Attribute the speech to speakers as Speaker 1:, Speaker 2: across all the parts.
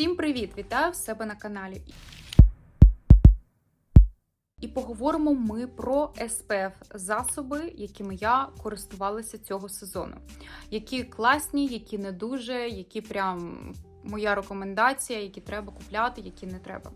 Speaker 1: Всім привіт! Вітаю в себе на каналі. І поговоримо ми про SPF засоби, якими я користувалася цього сезону. Які класні, які не дуже, які прям моя рекомендація, які треба купляти, які не треба.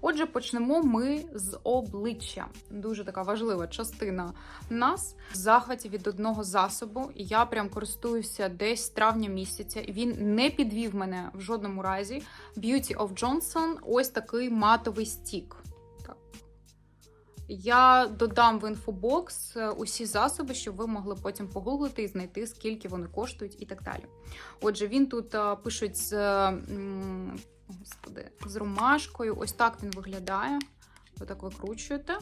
Speaker 1: Отже, почнемо ми з обличчя. Дуже така важлива частина нас в захваті від одного засобу. Я прям користуюся десь травня місяця. Він не підвів мене в жодному разі. Beauty of Johnson ось такий матовий стік. Я додам в інфобокс е, усі засоби, щоб ви могли потім погуглити і знайти, скільки вони коштують і так далі. Отже, він тут пишуть з, господи, з ромашкою. Ось так він виглядає. Ви так викручуєте.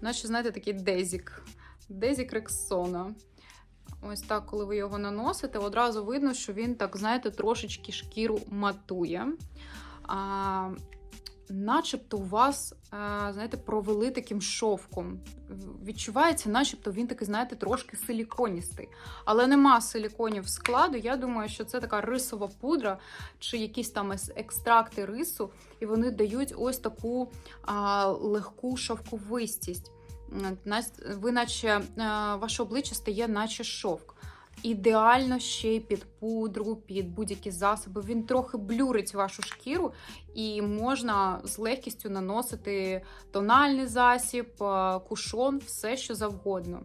Speaker 1: Наче, знаєте, такий дезік. Дезік Рексона. Ось так, коли ви його наносите, одразу видно, що він так, знаєте, трошечки шкіру матує. А, начебто у вас, знаєте, провели таким шовком. Відчувається, начебто він такий, знаєте, трошки силіконістий. Але нема силіконів складу. Я думаю, що це така рисова пудра чи якісь там екстракти рису, і вони дають ось таку а, легку шовковистість. Ви наче а, ваше обличчя стає, наче шовк. Ідеально ще й під пудру, під будь-які засоби. Він трохи блюрить вашу шкіру, і можна з легкістю наносити тональний засіб, е, кушон, все що завгодно.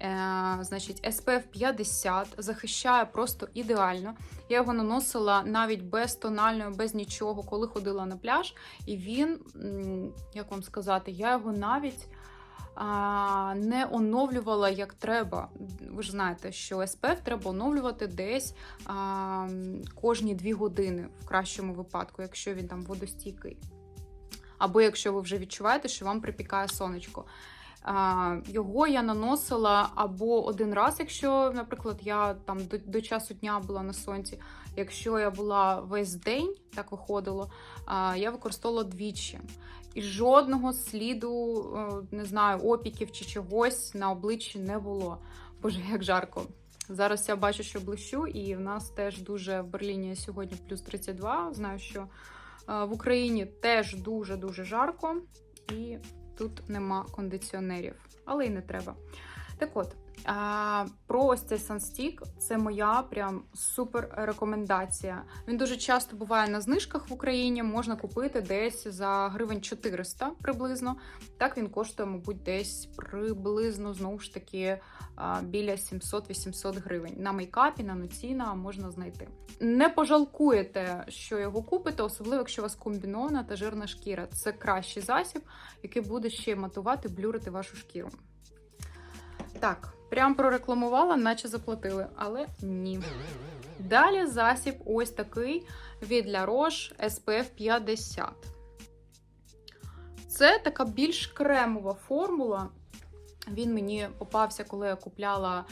Speaker 1: Е, значить, SPF 50 захищає просто ідеально. Я його наносила навіть без тональної, без нічого, коли ходила на пляж. І він, як вам сказати, я його навіть не оновлювала як треба. Ви ж знаєте, що SPF треба оновлювати десь кожні 2 години, в кращому випадку, якщо він там водостійкий. Або якщо ви вже відчуваєте, що вам припікає сонечко. Його я наносила або один раз, якщо, наприклад, я там до часу дня була на сонці. Якщо я була весь день, так виходило, я використовувала двічі. І жодного сліду, е, не знаю, опіків чи чогось на обличчі не було. Боже, як жарко. Зараз я бачу, що блищу, і в нас теж дуже в Берліні сьогодні плюс 32. Знаю, що е, в Україні теж дуже-дуже жарко, і тут нема кондиціонерів, але й не треба. Так от, а, про ось цей санстік це моя прям супер рекомендація. Він дуже часто буває на знижках в Україні. Можна купити десь за гривень 400 приблизно. Так він коштує, мабуть, десь приблизно знову ж таки біля 700-800 гривень. На мейкапі, на нуціна можна знайти. Не пожалкуєте, що його купите, особливо якщо у вас комбінована та жирна шкіра. Це кращий засіб, який буде ще матувати, блюрити вашу шкіру. Так, прям прорекламувала, наче заплатили, але ні. Далі засіб ось такий від La Roche SPF 50. Це така більш кремова формула. Він мені попався, коли я купляла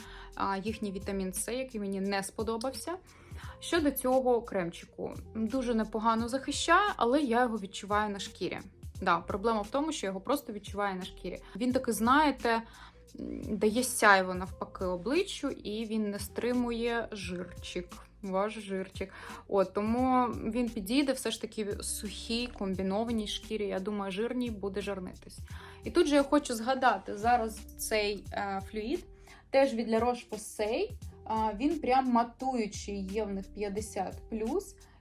Speaker 1: їхній вітамін С, який мені не сподобався. Щодо цього кремчику, дуже непогано захищає, але я його відчуваю на шкірі. Да, проблема в тому, що я його просто відчуваю на шкірі. Він таки, знаєте, дає сяйво навпаки обличчю, і він не стримує жирчик. Ваш жирчик. От тому він підійде все ж таки сухій, комбінованій шкірі. Я думаю, жирній буде жарнитись. І тут же я хочу згадати зараз цей е, флюїд, теж від La Roche-Posay. А, Він прям матуючий, є в них 50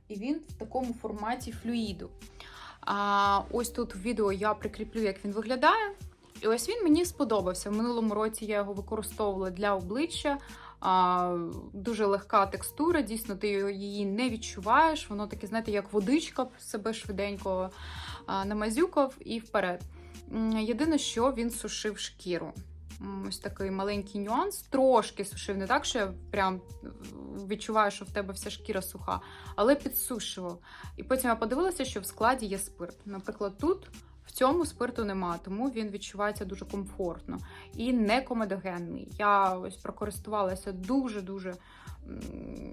Speaker 1: і він в такому форматі флюїду. А, ось тут в відео я прикріплю, як він виглядає. І ось він мені сподобався. В минулому році я його використовувала для обличчя. А, дуже легка текстура, дійсно, ти її не відчуваєш. Воно таке, знаєте, як водичка себе швиденько намазюкав і вперед. Єдине, що він сушив шкіру. Ось такий маленький нюанс. Трошки сушив, не так, що я прям відчуваю, що в тебе вся шкіра суха, але підсушував. І потім я подивилася, що в складі є спирт. Наприклад, тут в цьому спирту нема, тому він відчувається дуже комфортно і не комедогенний. Я ось прокористувалася дуже-дуже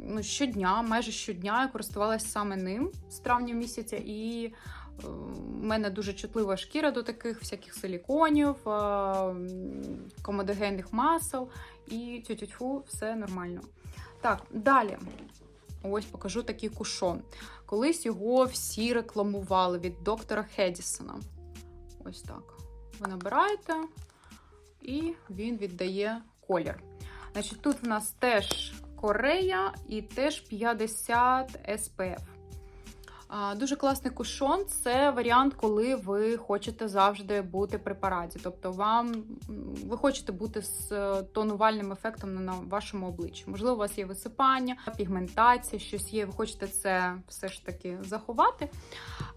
Speaker 1: ну, щодня, майже щодня я користувалася саме ним з травня місяця, і е, в мене дуже чутлива шкіра до таких всяких силіконів, е, комедогенних масел і тю-тю-тю, все нормально. Так, далі. Ось покажу такий кушон. Колись його всі рекламували від доктора Хедісона. Ось так. Ви набираєте, і він віддає колір. Значить, тут в нас теж Корея і теж 50 SPF. Дуже класний кушон це варіант, коли ви хочете завжди бути при параді. Тобто, вам ви хочете бути з е, тонувальним ефектом на- на вашому обличчі. Можливо, у вас є висипання, пігментація, щось є. Ви хочете це все ж таки заховати.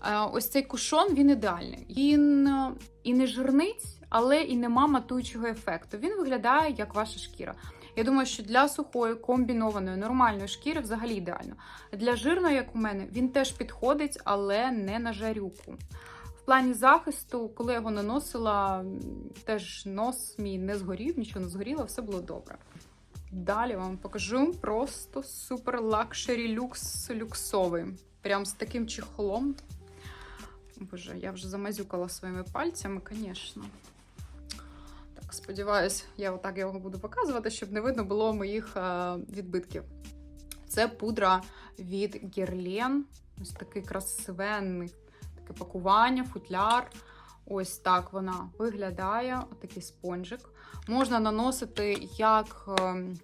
Speaker 1: Е, Ось цей кушон він ідеальний. Він е, і не жирниць, але і нема матуючого ефекту. Він виглядає як ваша шкіра. Я думаю, що для сухої, комбінованої, нормальної шкіри взагалі ідеально. Для жирної, як у мене, він теж підходить, але не на жарюку. В плані захисту, коли я його наносила, теж нос мій не згорів, нічого не згоріло, все було добре. Далі вам покажу просто супер лакшері люкс люксовий. Прям з таким чехлом. Боже, я вже замазюкала своїми пальцями, звісно. Сподіваюсь, я отак його буду показувати, щоб не видно було моїх е, відбитків. Це пудра від Герлен. Ось такий красивенний таке пакування, футляр. Ось так вона виглядає. Отакий спонжик. Можна наносити як ем,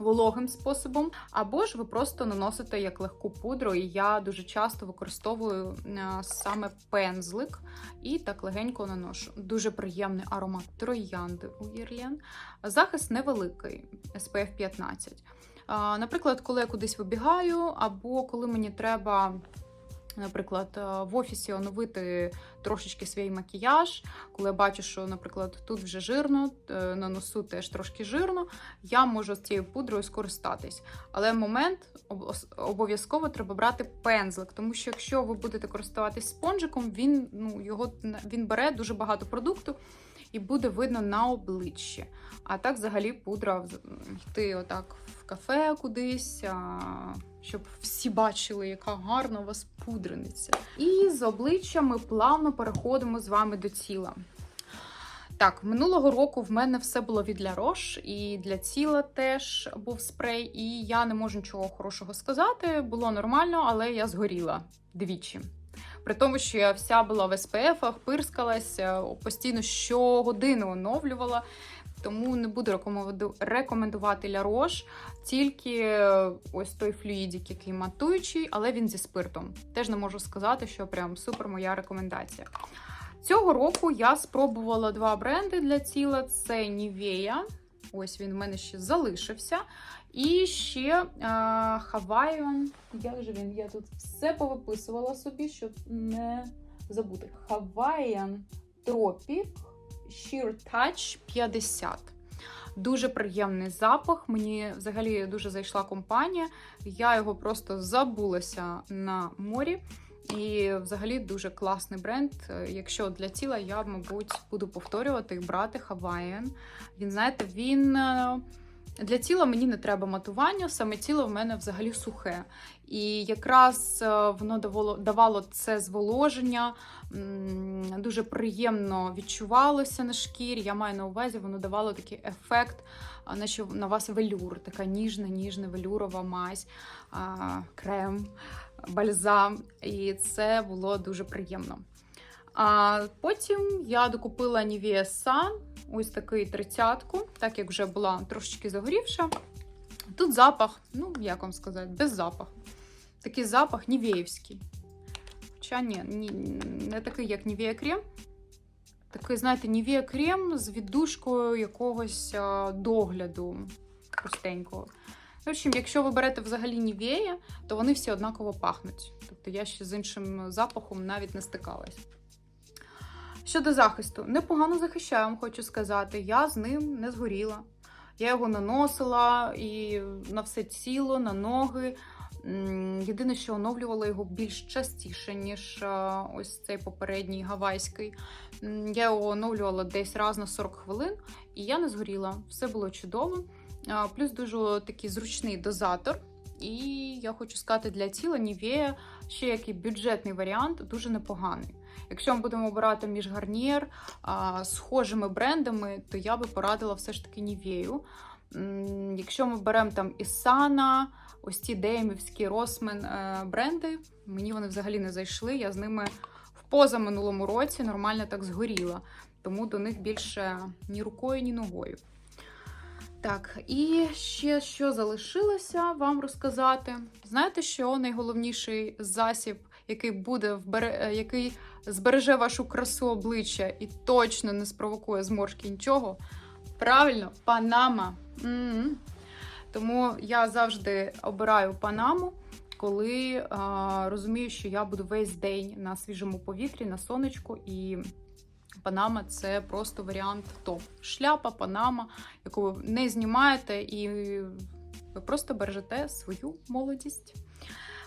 Speaker 1: вологим способом, або ж ви просто наносите як легку пудру. І я дуже часто використовую е, саме пензлик і так легенько наношу. Дуже приємний аромат троянди у Єрлен. Захист невеликий, SPF 15. Наприклад, коли я кудись вибігаю, або коли мені треба, наприклад, е, в офісі оновити трошечки свій макіяж, коли я бачу, що, наприклад, тут вже жирно, е, на носу теж трошки жирно, я можу цією пудрою скористатись. Але момент об- обов'язково треба брати пензлик, тому що якщо ви будете користуватись спонжиком, він, ну, його, він бере дуже багато продукту і буде видно на обличчі. А так, взагалі, пудра йти отак в кафе кудись, щоб всі бачили, яка гарна у вас пудрениця. І з обличчя ми плавно переходимо з вами до тіла. Так, минулого року в мене все було від La Roche, і для тіла теж був спрей, і я не можу нічого хорошого сказати. Було нормально, але я згоріла двічі. При тому, що я вся була в СПФах, пирскалася, постійно щогодини оновлювала. Тому не буду рекомендувати Roche, тільки е, ось той флюїдік, який матуючий, але він зі спиртом. Теж не можу сказати, що прям супер моя рекомендація. Цього року я спробувала два бренди для тіла: це Nivea, ось він в мене ще залишився. І ще а, Hawaiian. Як же він? Я тут все повиписувала собі, щоб не забути. Hawaiian Tropic Sheer Touch 50. Дуже приємний запах. Мені взагалі дуже зайшла компанія. Я його просто забулася на морі. І взагалі дуже класний бренд. Е, Якщо для тіла, я, мабуть, буду повторювати і брати Hawaiian. Він, знаєте, він. е, Для тіла мені не треба матування, саме тіло в мене взагалі сухе. І якраз е, воно давало, це зволоження, дуже приємно відчувалося на шкірі. Я маю на увазі, воно давало такий ефект, наче на вас велюр, така ніжна, ніжна велюрова мазь, крем, бальзам. І це було дуже приємно. А потім я докупила Nivea Sun, ось такий тридцятку, так як вже була трошечки загорівша. Тут запах, ну як вам сказати, без запаху. Такий запах нівеївський. Хоча ні, ні, не такий, як Nivea крем. Такий, знаєте, Nivea крем з віддушкою якогось догляду простенького. В общем, якщо ви берете взагалі Nivea, то вони всі однаково пахнуть. Тобто я ще з іншим запахом навіть не стикалась. Щодо захисту, непогано захищаю, вам хочу сказати. Я з ним не згоріла. Я його наносила і на все тіло, на ноги. Єдине, що оновлювала його більш частіше, ніж ось цей попередній гавайський. Я його оновлювала десь раз на 40 хвилин, і я не згоріла. Все було чудово. Плюс дуже такий зручний дозатор. І я хочу сказати, для тіла Nivea ще який бюджетний варіант, дуже непоганий. Якщо ми будемо обирати між гарнір схожими брендами, то я би порадила все ж таки Нівею. Якщо ми беремо там Ісана, ось ці Деймівські Росмен е, бренди, мені вони взагалі не зайшли. Я з ними в позаминулому році нормально так згоріла, тому до них більше ні рукою, ні ногою. Так, і ще що залишилося вам розказати. Знаєте, що найголовніший засіб, який буде вбере, е, який збереже вашу красу обличчя і точно не спровокує зморшки нічого? Правильно, панама. М-м. Тому я завжди обираю панаму, коли а, розумію, що я буду весь день на свіжому повітрі, на сонечку, і панама це просто варіант топ. Шляпа, панама, яку ви не знімаєте, і ви просто бережете свою молодість.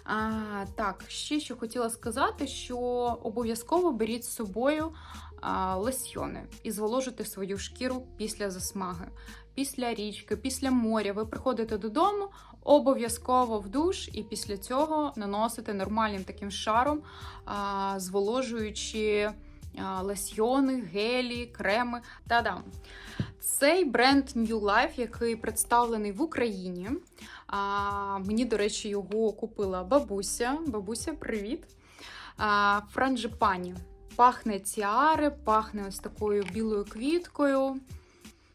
Speaker 1: А, так, ще що хотіла сказати, що обов'язково беріть з собою а, лосьйони і зволожуйте свою шкіру після засмаги, після річки, після моря. Ви приходите додому, обов'язково в душ, і після цього наносите нормальним таким шаром, а, зволожуючи лосьйони, гелі, креми. Та-дам! Цей бренд New Life, який представлений в Україні. А, мені, до речі, його купила бабуся. Бабуся, привіт! А, Франджипані. Пахне тіари, пахне ось такою білою квіткою,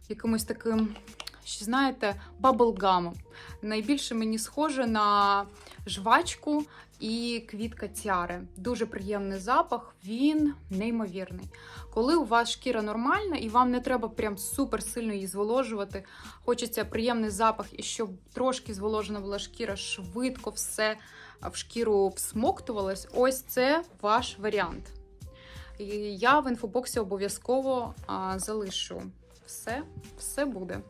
Speaker 1: якимось таким, ще знаєте, баблгамом. Найбільше мені схоже на жвачку і квітка тіари. Дуже приємний запах, він неймовірний. Коли у вас шкіра нормальна і вам не треба прям супер сильно її зволожувати, хочеться приємний запах, і щоб трошки зволожена була шкіра, швидко все в шкіру всмоктувалось, ось це ваш варіант. І я в інфобоксі обов'язково залишу все, все буде.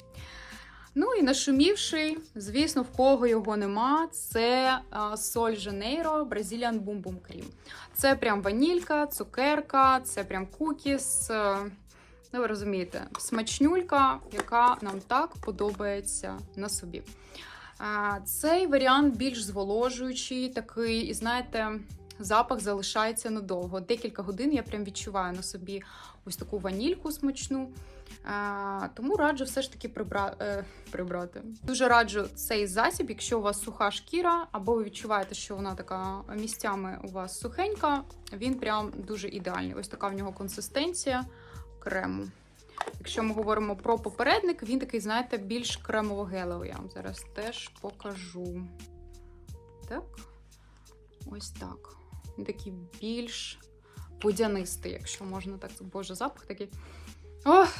Speaker 1: Ну і нашумівший, звісно, в кого його нема, це Соль Жанейро Brazilian Boom Boom Cream. Це прям ванілька, цукерка, це прям кукіс. е, Ну, ви розумієте, смачнюлька, яка нам так подобається на собі. Цей варіант більш зволожуючий, такий, і знаєте, запах залишається надовго. Декілька годин я прям відчуваю на собі ось таку ванільку смачну. Тому раджу все ж таки прибра... е, прибрати. Дуже раджу цей засіб, якщо у вас суха шкіра, або ви відчуваєте, що вона така місцями у вас сухенька, він прям дуже ідеальний. Ось така в нього консистенція крему. Якщо ми говоримо про попередник, він такий, знаєте, більш кремово-гелевий. Я вам зараз теж покажу. Так. Ось так. Такий більш водянистий, якщо можна так. Боже, запах такий. Ох,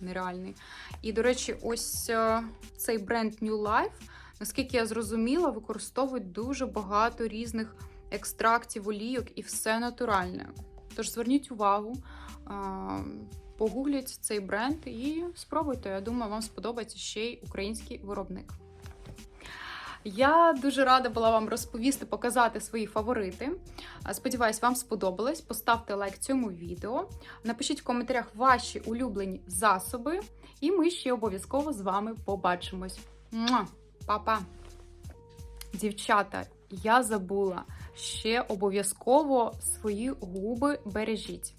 Speaker 1: нереальний. І, до речі, ось е, цей бренд New Life, наскільки я зрозуміла, використовують дуже багато різних екстрактів, олійок і все натуральне. Тож зверніть увагу, е, погугліть цей бренд і спробуйте. Я думаю, вам сподобається ще й український виробник. Я дуже рада була вам розповісти, показати свої фаворити. Сподіваюсь, вам сподобалось. Поставте лайк цьому відео. Напишіть в коментарях ваші улюблені засоби, і ми ще обов'язково з вами побачимось. Па-па! Дівчата, я забула ще обов'язково свої губи бережіть.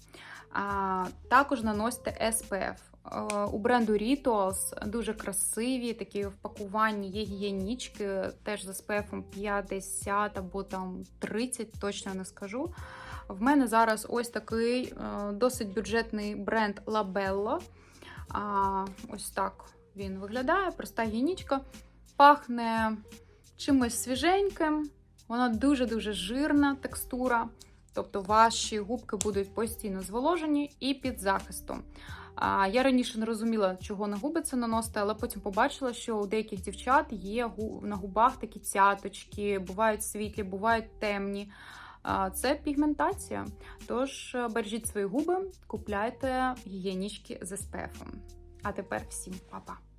Speaker 1: А, також наносьте SPF. Е, У бренду Rituals дуже красиві такі в пакуванні є гігієнічки, теж з SPF 50 або там 30, точно не скажу. В мене зараз ось такий е, досить бюджетний бренд Labello. Ось так він виглядає, проста гігієнічка. Пахне чимось свіженьким. Вона дуже-дуже жирна текстура. Тобто ваші губки будуть постійно зволожені і під захистом. Я раніше не розуміла, чого на губи це наносити, але потім побачила, що у деяких дівчат є на губах такі цяточки, бувають світлі, бувають темні. Це пігментація. Тож е, бережіть свої губи, купляйте гігієнічки з SPF. А тепер всім па-па!